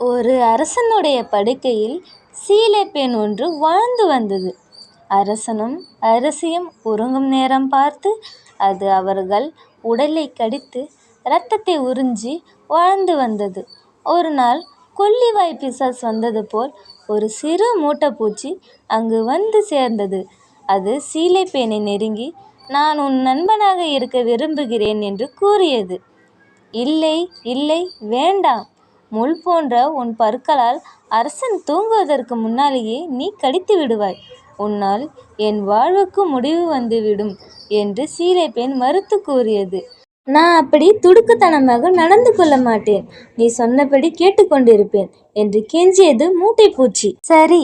ஒரு அரசனுடைய படுக்கையில் சீலை பெண் ஒன்று வாழ்ந்து வந்தது. அரசனும் அரசியும் உறங்கும் நேரம் பார்த்து அது அவர்கள் உடலை கடித்து இரத்தத்தை உறிஞ்சி வாழ்ந்து வந்தது. ஒரு நாள் கொல்லிவாய் பிசாஸ் வந்தது போல் ஒரு சிறு மூட்டைப்பூச்சி அங்கு வந்து சேர்ந்தது. அது சீலை பெண்ணை நெருங்கி நான் உன் நண்பனாக இருக்க விரும்புகிறேன் என்று கூறியது. இல்லை இல்லை வேண்டாம் முள் போன்ற உன் பற்களால் அரசன் தூங்குவதற்கு முன்னாலேயே நீ கடித்து விடுவாய். உன்னால் என் வாழ்வுக்கு முடிவு வந்துவிடும் என்று சீலை பெண் மறுத்து கூறியது. நான் அப்படி துடுக்குத்தனமாக நடந்து கொள்ள மாட்டேன். நீ சொன்னபடி கேட்டுக்கொண்டிருப்பேன் என்று கெஞ்சியது மூட்டை பூச்சி. சரி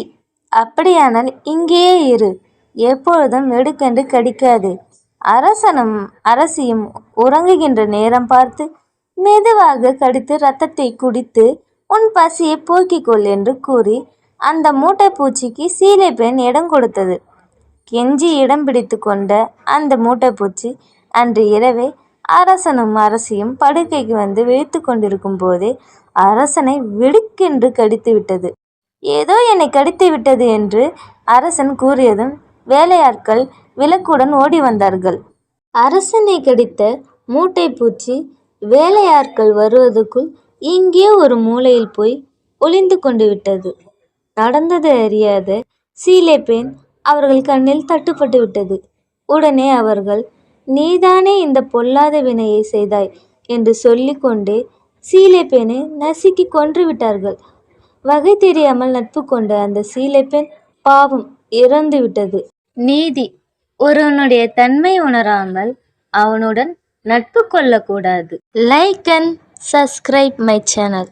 அப்படியானால் இங்கேயே இரு. எப்பொழுதும் எடுக்கென்று கடிக்காதே. அரசனும் அரசியும் உறங்குகின்ற நேரம் பார்த்து மெதுவாக கடித்து ரத்தத்தை குடித்து உன் பசியை போக்கிக் கொள் என்று கூறி அந்த மூட்டைப்பூச்சிக்கு சீலை பெண் இடம் கொடுத்தது. கெஞ்சி இடம் பிடித்து கொண்ட அந்த மூட்டைப்பூச்சி அன்று இரவே அரசனும் அரசியும் படுக்கைக்கு வந்து விழித்து கொண்டிருக்கும் போதே அரசனை வெடுக்கென்று கடித்து விட்டது. ஏதோ என்னை கடித்து விட்டது என்று அரசன் கூறியதும் வேலையாட்கள் விளக்குடன் ஓடி வந்தார்கள். அரசனை கடித்த மூட்டைப்பூச்சி வேலையாட்கள் வருவதற்குள் இங்கே ஒரு மூலையில் போய் ஒளிந்து கொண்டு விட்டது. நடந்தது அறியாத சீலை பெண் அவர்கள் கண்ணில் தட்டுப்பட்டு விட்டது. உடனே அவர்கள் நீதானே இந்த பொல்லாத வினையை செய்தாய் என்று சொல்லிக்கொண்டே சீலை பெண்ணை நசுக்கி கொன்று விட்டார்கள். வகை தெரியாமல் நட்பு கொண்ட அந்த சீலை பெண் பாவம் இறந்து விட்டது. நீதி ஒருவனுடைய தன்மை உணராமல் அவனுடன் நட்பு கொள்ளக்கூடாது. Like and subscribe my channel